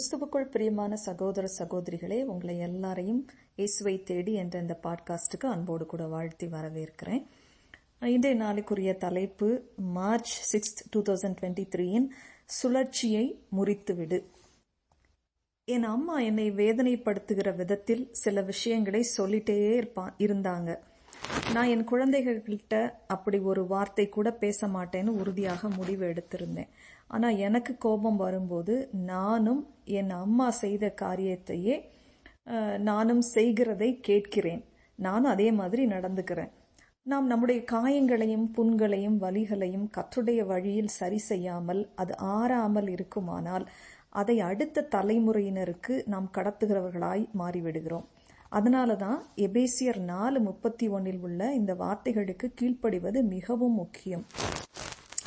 கிறிஸ்துவுக்குள் பிரியமான சகோதர சகோதரிகளே உங்களை எல்லாரையும் இயேசுவை தேடி என்ற இந்த பாட்காஸ்டுக்கு அன்போடு கூட வாழ்த்தி வரவேற்கிறேன். இன்றைய நாளுக்குரிய தலைப்பு March sixth two thousand twenty த்ரீயின் சுழற்சியை முறித்துவிடு. என் அம்மா என்னை வேதனைப்படுத்துகிற விதத்தில் சில விஷயங்களை சொல்லிட்டே இருப்பா இருந்தாங்க. நான் என் குழந்தைகள்கிட்ட அப்படி ஒரு வார்த்தை கூட பேச மாட்டேன்னு உறுதியாக முடிவு எடுத்திருந்தேன். ஆனால் எனக்கு கோபம் வரும்போது நானும் என் அம்மா செய்த காரியத்தையே நானும் செய்கிறதை கேட்கிறேன். நானும் அதே மாதிரி நடந்துக்கிறேன். நாம் நம்முடைய காயங்களையும் புண்களையும் வலிகளையும் கற்றுடைய வழியில் சரி செய்யாமல் அது ஆறாமல் இருக்குமானால் அதை அடுத்த தலைமுறையினருக்கு நாம் கடத்துகிறவர்களாய் மாறிவிடுகிறோம். அதனால தான் எபேசியர் நாலு முப்பத்தி ஒன்னில் உள்ள இந்த வார்த்தைகளுக்கு கீழ்ப்படிவது மிகவும் முக்கியம்.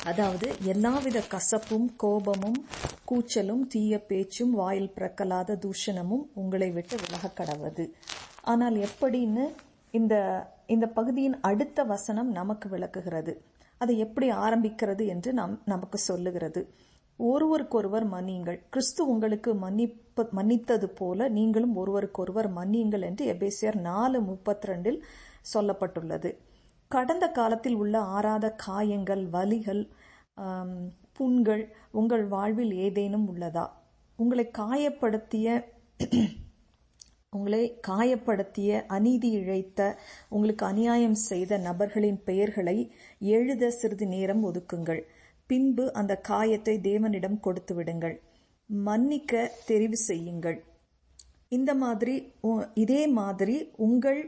அதாவது எல்லாவித கசப்பும் கோபமும் கூச்சலும் தீய பேச்சும் வாயில் பிறக்கலாத தூஷணமும் உங்களை விட்டு விலக கடவுது. ஆனால் எப்படின்னு இந்த இந்த பகுதியின் அடுத்த வசனம் நமக்கு விளக்குகிறது. அதை எப்படி ஆரம்பிக்கிறது என்று நம் நமக்கு சொல்லுகிறது. ஒருவருக்கொருவர் மன்னியுங்கள். கிறிஸ்து உங்களுக்கு மன்னிப்பு மன்னித்தது போல நீங்களும் ஒருவருக்கொருவர் மன்னியுங்கள் என்று எபேசியர் நாலு முப்பத்தி ரெண்டில் சொல்லப்பட்டுள்ளது. கடந்த காலத்தில் உள்ள ஆறாத காயங்கள் வலிகள் புண்கள் உங்கள் வாழ்வில் ஏதேனும் உள்ளதா? உங்களை காயப்படுத்திய உங்களை காயப்படுத்திய அநீதி இழைத்த உங்களுக்கு அநியாயம் செய்த நபர்களின் பெயர்களை எழுத சிறிது நேரம் ஒதுக்குங்கள். பின்பு அந்த காயத்தை தேவனிடம் கொடுத்து விடுங்கள். மன்னிக்க தெரிவு செய்யுங்கள். இந்த மாதிரி இதே மாதிரி உங்கள்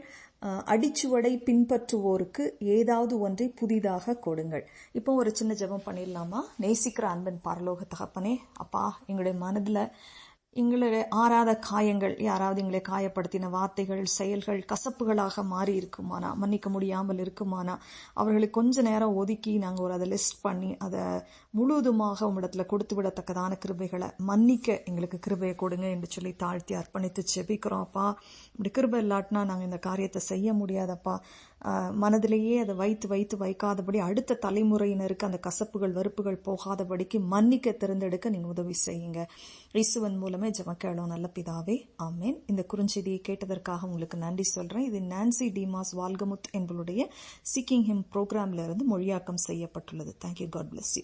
அடிச்சுவடை பின்பற்றுவோருக்கு ஏதாவது ஒன்றை புதிதாக கொடுங்கள். இப்போ ஒரு சின்ன ஜெபம் பண்ணிடலாமா? நேசிக்கிற அன்பன் பரலோக தகப்பனே அப்பா எங்களுடைய மனதில் எங்களுடைய ஆறாத காயங்கள் யாராவது எங்களை காயப்படுத்தின வார்த்தைகள் செயல்கள் கசப்புகளாக மாறி இருக்குமானா? மன்னிக்க முடியாமல் இருக்குமானா? அவர்களை கொஞ்ச நேரம் ஒதுக்கி நாங்கள் ஒரு அதை லிஸ்ட் பண்ணி அதை முழுவதுமாக உம்மிடத்துல கொடுத்து விடத்தக்கதான கிருபைகளை மன்னிக்க எங்களுக்கு கிருபையை கொடுங்க என்று சொல்லி தாழ்த்தி அர்ப்பணித்து செபிக்கிறோம் அப்பா. இப்படி கிருபை இல்லாட்டினா நாங்கள் இந்த காரியத்தை செய்ய முடியாதப்பா. மனதிலேயே அதை வைத்து வைத்து வைக்காதபடி அடுத்த தலைமுறையினருக்கு அந்த கசப்புகள் வெறுப்புகள் போகாதபடிக்கு மன்னிக்க திறந்தெடுக்க நீங்க உதவி செய்யுங்க. இசுவன் மூலமே ஜமக்கேளோ நல்ல பிதாவே. ஆமேன். இந்த குறுஞ்செய்தியை கேட்டதற்காக உங்களுக்கு நன்றி சொல்றேன். இது நான்சி டிமாஸ் வால்கமுத் என்பவருடைய சீக்கிங் ஹிம் ப்ரோக்ராம்ல இருந்து மொழியாக்கம் செய்யப்பட்டுள்ளது. Thank you God bless you